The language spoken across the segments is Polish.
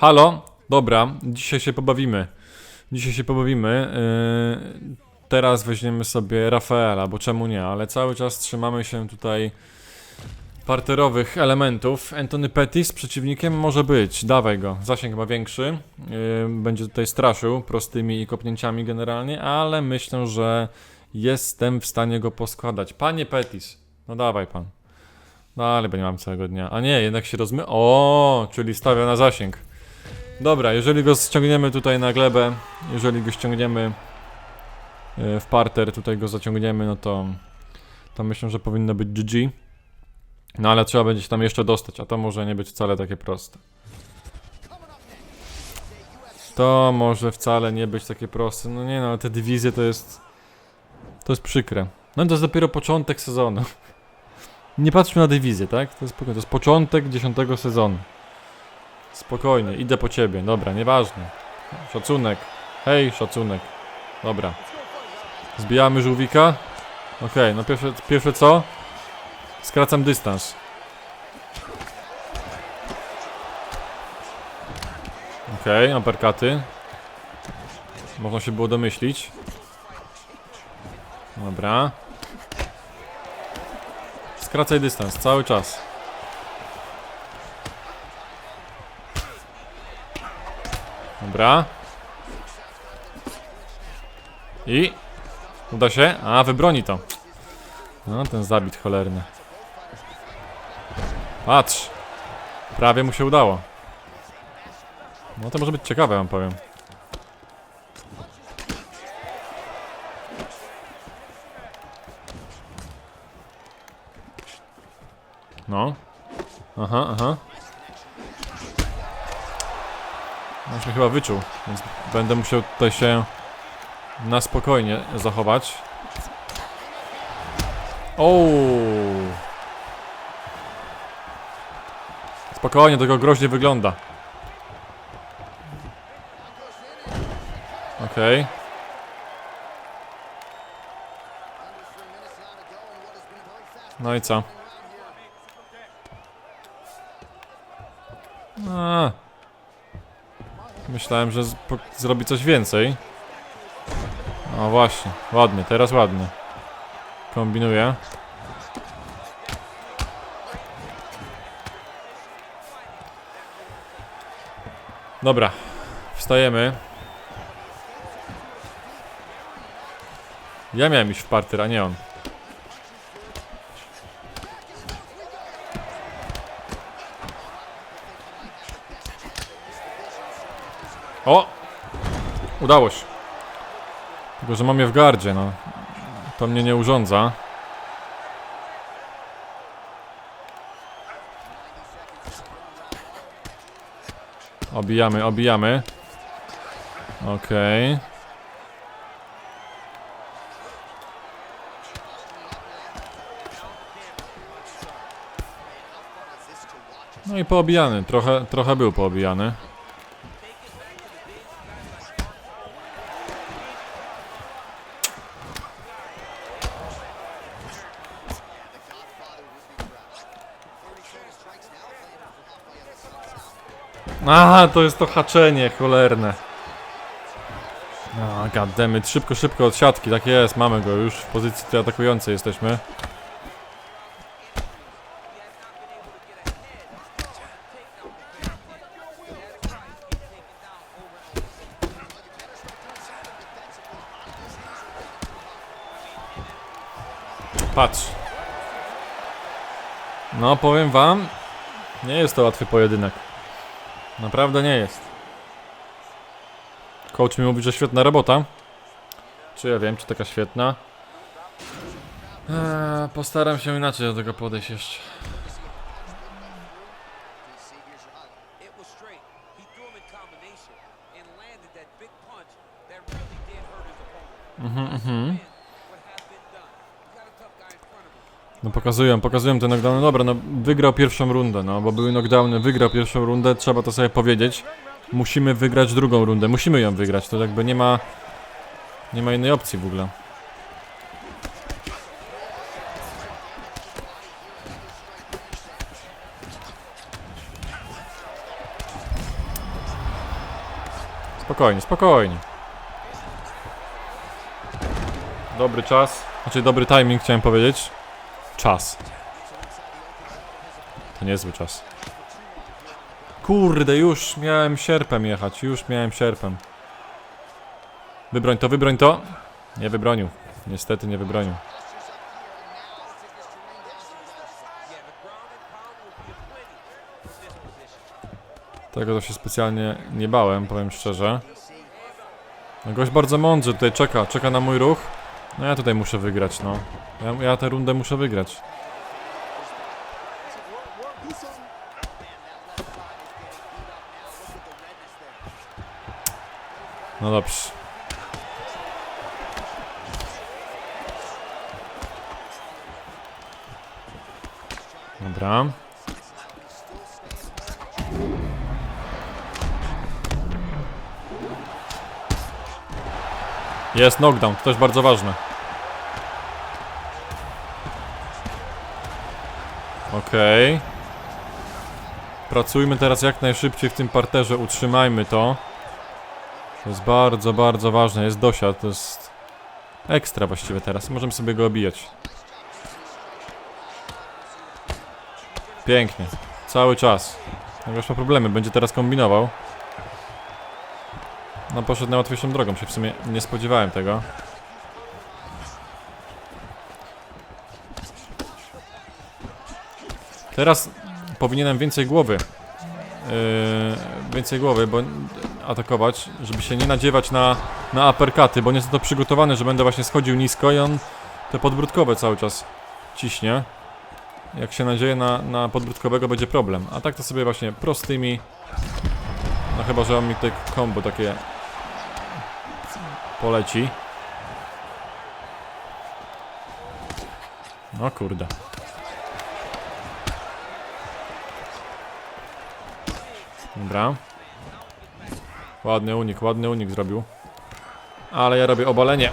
Halo? Dobra, dzisiaj się pobawimy. Dzisiaj się pobawimy. Yy, teraz weźmiemy sobie Rafaela, bo czemu nie, ale cały czas trzymamy się tutaj parterowych elementów. Anthony Pettis przeciwnikiem może być, dawaj go. Zasięg ma większy. Yy, będzie tutaj straszył prostymi kopnięciami generalnie, ale myślę, że jestem w stanie go poskładać. Panie Pettis, no dawaj pan. Dalej, bo nie mam całego dnia. A nie, jednak się rozmy... O, czyli stawia na zasięg. Dobra, jeżeli go ściągniemy tutaj na glebę, jeżeli go ściągniemy e, w parter, tutaj go zaciągniemy, no to, to myślę, że powinno być GG. No ale trzeba będzie się tam jeszcze dostać, a to może nie być wcale takie proste. To może wcale nie być takie proste. No nie no, ale te dywizje to jest... To jest przykre. No to jest dopiero początek sezonu. Nie patrzmy na dywizję, tak? To jest, to jest początek dziesiątego sezonu. Spokojnie, idę po ciebie. Dobra, nieważne. Szacunek. Hej, szacunek. Dobra. Zbijamy żółwika. Okej, no pierwsze, pierwsze co? Skracam dystans. Okej, uppercuty. Można się było domyślić. Dobra. Skracaj dystans, cały czas. Dobra. I... Uda się? A, wybroni to. No, ten zabit cholerny. Patrz. Prawie mu się udało. No to może być ciekawe, wam powiem. No. Aha, aha. On się chyba wyczuł, więc będę musiał tutaj się na spokojnie zachować. O. Spokojnie, to go groźnie wygląda. Okej. No i co? Myślałem, że zrobi coś więcej. No właśnie, ładnie, teraz ładnie. Kombinuję. Dobra, wstajemy. Ja miałem iść w parter, a nie on. O! Udało się. Tylko, że mam je w gardzie, no. To mnie nie urządza. Obijamy, obijamy. Okej. No i poobijany, trochę, trochę był poobijany. Aha, to jest to haczenie cholerne. No, goddammit, szybko, szybko od siatki, tak jest, mamy go już w pozycji tej atakującej jesteśmy. Patrz. No, powiem wam, nie jest to łatwy pojedynek. Naprawdę nie jest. Coach mi mówi, że świetna robota. Czy ja wiem, czy taka świetna? Eee, postaram się inaczej do tego podejść jeszcze. It was No pokazują, pokazują te knockdowny. Dobra, no wygrał pierwszą rundę, no bo były knockdowny, wygrał pierwszą rundę, trzeba to sobie powiedzieć. Musimy wygrać drugą rundę, musimy ją wygrać, to jakby nie ma... Nie ma innej opcji w ogóle. Spokojnie, spokojnie. Dobry czas. Znaczy dobry timing chciałem powiedzieć. Czas. To niezły czas. Kurde, już miałem sierpem jechać, już miałem sierpem. Wybroń to, wybroń to. Nie wybronił. Niestety nie wybronił. Tego to się specjalnie nie bałem, powiem szczerze. No gość bardzo mądrze tutaj czeka, czeka na mój ruch. No ja tutaj muszę wygrać, no. Ja, ja tę rundę muszę wygrać. No dobrze. Dobra. Jest knockdown, to też bardzo ważne. Okej. Pracujmy teraz jak najszybciej w tym parterze, utrzymajmy to. To jest bardzo, bardzo ważne, jest dosiad, to jest ekstra właściwie teraz, możemy sobie go obijać. Pięknie, cały czas. Już ma problemy, będzie teraz kombinował. No poszedł na łatwiejszą drogą, się w sumie nie spodziewałem tego. Teraz powinienem więcej głowy. Yy, więcej głowy, bo atakować, żeby się nie nadziewać na, na uppercuty, bo nie jest to przygotowany, że będę właśnie schodził nisko i on te podbródkowe cały czas ciśnie. Jak się nadzieje na, na podbródkowego będzie problem. A tak to sobie właśnie prostymi. No chyba, że on mi tutaj combo takie poleci. No kurde. Dobra. Ładny unik, ładny unik zrobił. Ale ja robię obalenie.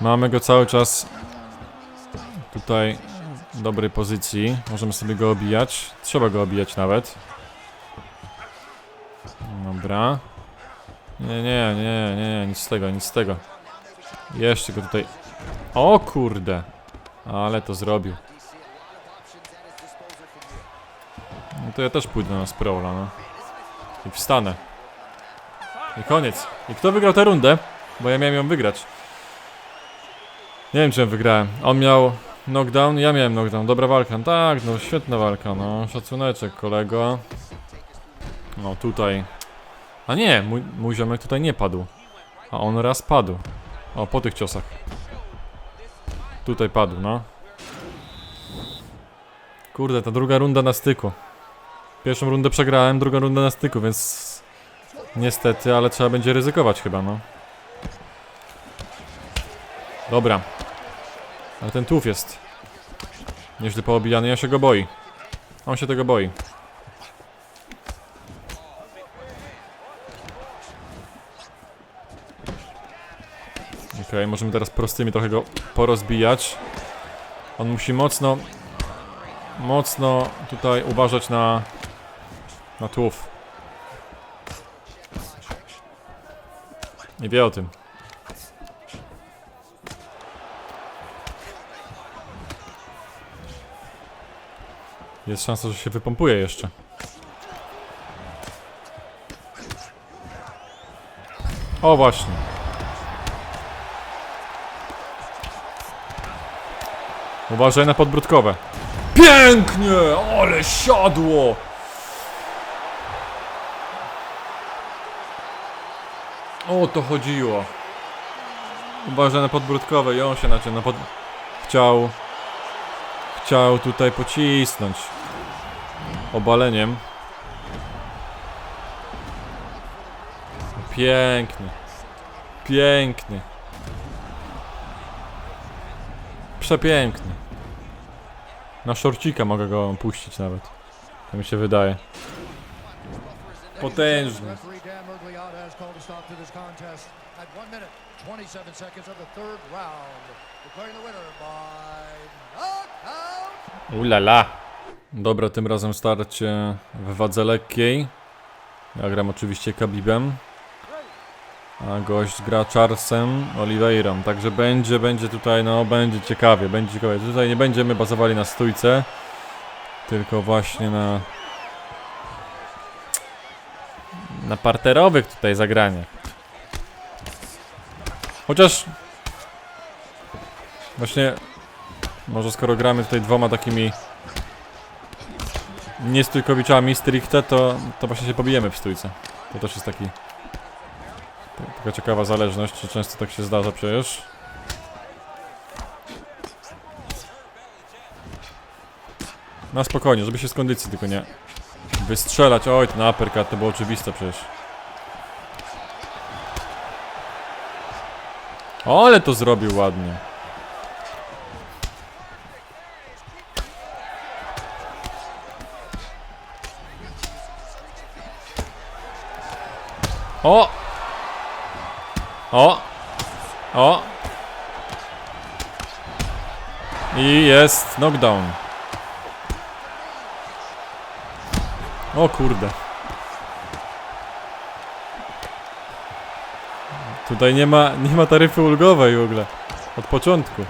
Mamy go cały czas tutaj w dobrej pozycji. Możemy sobie go obijać. Trzeba go obijać nawet. Dobra. Nie, nie, nie, nie, nic z tego, nic z tego. Jeszcze go tutaj. O kurde. Ale to zrobił. No to ja też pójdę na sprawla, no. I wstanę. I koniec. I kto wygrał tę rundę? Bo ja miałem ją wygrać. Nie wiem, czy ją wygrałem. On miał knockdown, ja miałem knockdown. Dobra walka. Tak, no świetna walka, no. Szacuneczek, kolego. No tutaj. A nie, mój, mój ziomek tutaj nie padł. A on raz padł. O, po tych ciosach. Tutaj padł, no. Kurde, ta druga runda na styku. Pierwszą rundę przegrałem, drugą rundę na styku, więc... Niestety, ale trzeba będzie ryzykować chyba, no. Dobra. Ale ten tłów jest. Nieźle poobijany, ja się go boi. On się tego boi. Okej, możemy teraz prostymi trochę go porozbijać. On musi mocno, mocno tutaj uważać na, na tłów. Nie wie o tym. Jest szansa, że się wypompuje jeszcze. O właśnie. Uważaj na podbródkowe. Pięknie! Ale siadło! O to chodziło. Uważaj na podbródkowe i on się znaczy na pod... Chciał... Chciał tutaj pocisnąć. Obaleniem. Piękny. Piękny. Przepiękny. Na szorcika mogę go puścić nawet. To mi się wydaje. Potężny. Referee Dan Murgliata has called a stop to this contest at 1 minute 27 seconds of the third round, declaring the winner by knockout. Ulala. Dobra, tym razem starcie w wadze lekkiej. Ja gram oczywiście Kabibem. A gość gra Charlesem Oliveirą. Także będzie, będzie tutaj, no będzie ciekawie, będzie ciekawie. Tutaj nie będziemy bazowali na stójce, tylko właśnie na na parterowych tutaj zagraniach. Chociaż właśnie może skoro gramy tutaj dwoma takimi nie stójkowiczami stricte, to, to właśnie się pobijemy w stójce. To też jest taki ta- taka ciekawa zależność, czy często tak się zdarza przecież. Na spokojnie, żeby się z kondycji tylko nie wystrzelać. Oj, ten uppercut to było oczywiste przecież. O, ale to zrobił ładnie. O! O! O! I jest knockdown. O kurde. Tutaj nie ma, nie ma taryfy ulgowej w ogóle. Od początku.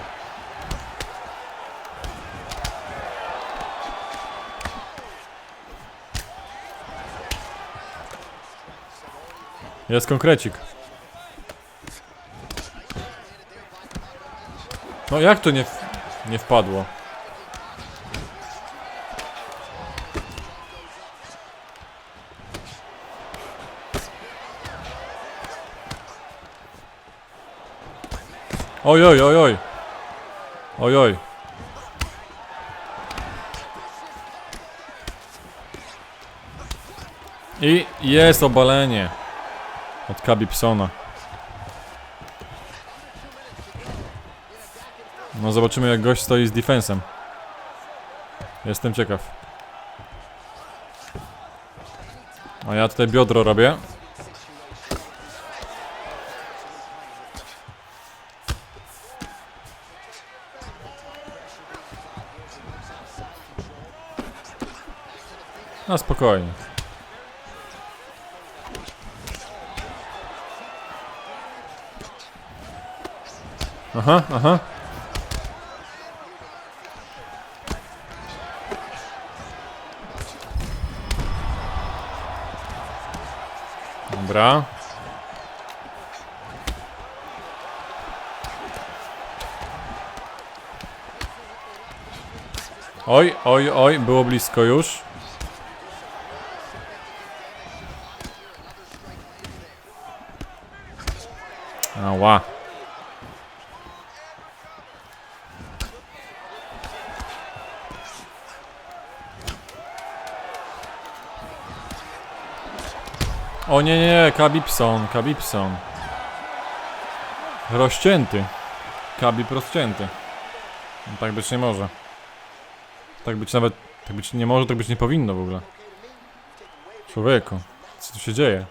Jest konkrecik. No jak to nie, nie wpadło? Oj, oj, oj, oj. Oj, oj. I jest obalenie od Kabipsona. No zobaczymy jak gość stoi z defensem. Jestem ciekaw. A ja tutaj biodro robię. Na spokojnie. Aha, aha. Dobra. Oj, oj, oj, było blisko już. Ała. O nie, nie, Kabipson, Kabipson. Rozcięty. Kabip rozcięty. No, tak być nie może. Tak być nawet, tak być nie może, tak być nie powinno w ogóle. Człowieku, co tu się dzieje?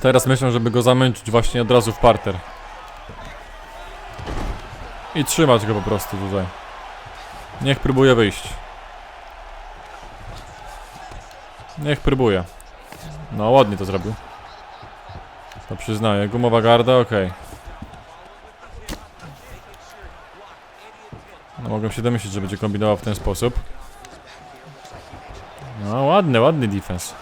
Teraz myślę, żeby go zamęczyć właśnie od razu w parter. I trzymać go po prostu tutaj. Niech próbuje wyjść. Niech próbuje. No ładnie to zrobił. To przyznaję. Gumowa garda, okej. No mogłem się domyślić, że będzie kombinował w ten sposób. Ładny, ładny defense.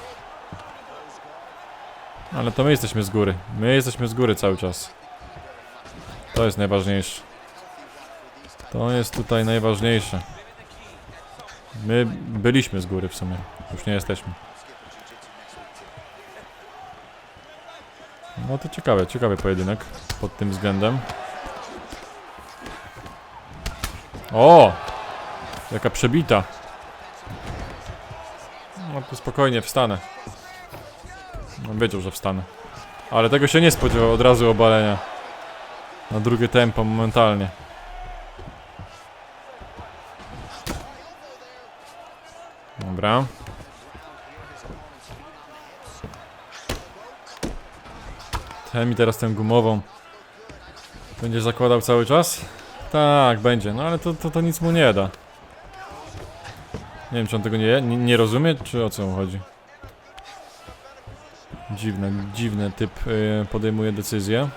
Ale to my jesteśmy z góry. My jesteśmy z góry cały czas. To jest najważniejsze. To jest tutaj najważniejsze. My byliśmy z góry w sumie. Już nie jesteśmy. No to ciekawe, ciekawy pojedynek pod tym względem. O! Jaka przebita. To spokojnie wstanę. No wiedział, że wstanę. Ale tego się nie spodziewał, od razu obalenia. Na drugie tempo momentalnie. Dobra. Ten mi teraz tę gumową. Będziesz zakładał cały czas? Tak, będzie, no ale to, to, to nic mu nie da. Nie wiem, czy on tego nie, nie, nie rozumie, czy o co mu chodzi. Dziwne, dziwny typ y, podejmuje decyzje.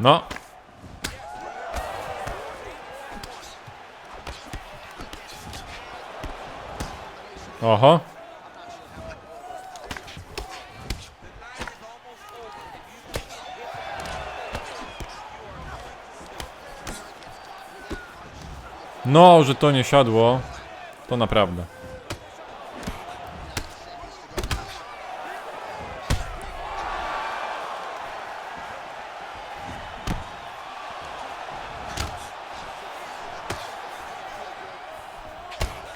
No. Oho. No, że to nie siadło, to naprawdę.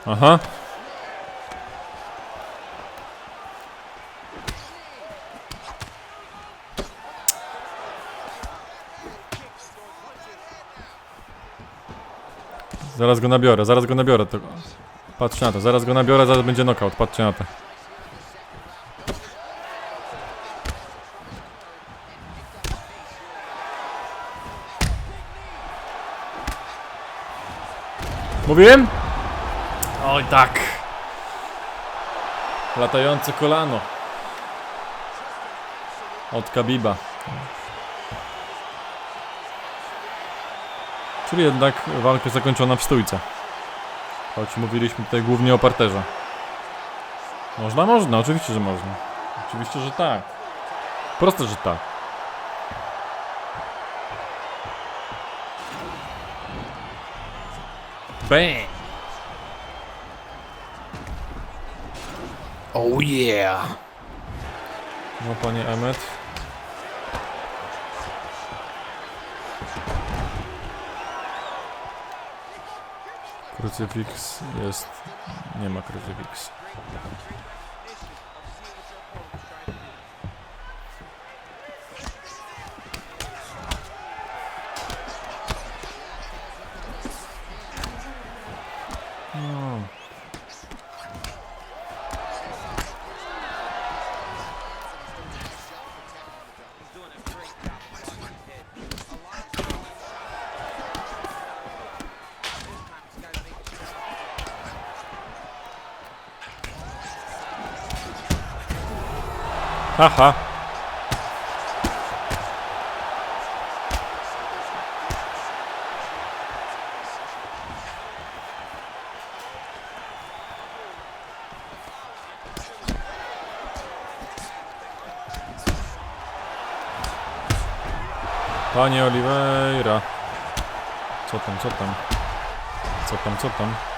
Aha. Zaraz go nabiorę, zaraz go nabiorę. To... Patrzcie na to, zaraz go nabiorę, zaraz będzie knockout, patrzcie na to. Mówiłem? Oj tak. Latające kolano. Od Kabiba. Czyli jednak walka zakończona w stójce. Choć mówiliśmy tutaj głównie o parterze. Można? Można, oczywiście, że można. Oczywiście, że tak. Proste, że tak. Bang! Oh yeah. No panie Emmet. Krucyfiks jest... Nie ma krucyfiks. Haha. Panie Oliveira. Co tam, co tam? Co tam, co tam?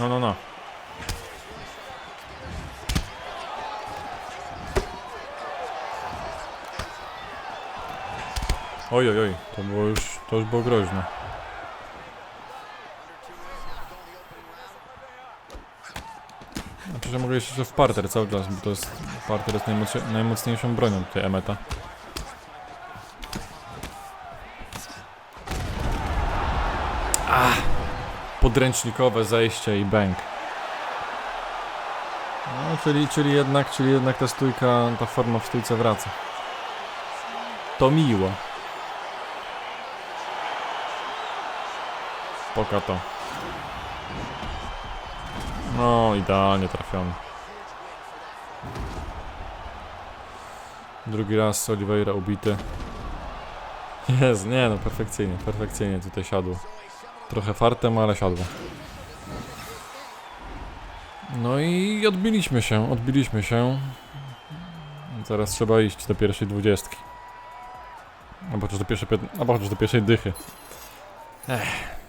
No, no, no. Oj, oj, oj, to było już, to już było groźne. Znaczy, że mogę jeszcze w parter cały czas, bo to jest, parter jest najmocniej, najmocniejszą bronią tutaj Emeta. Podręcznikowe zejście i bęk. No, czyli, czyli jednak, czyli jednak ta stójka, ta forma w stójce wraca. To miło. Poka to. No, idealnie trafiony. Drugi raz Oliveira ubity. Jest, nie no, perfekcyjnie, perfekcyjnie tutaj siadło. Trochę fartem, ale siadło. No i odbiliśmy się, odbiliśmy się. Teraz trzeba iść do pierwszej dwudziestki. Albo chociaż do pierwszej, albo chociaż do pierwszej dychy. Ech.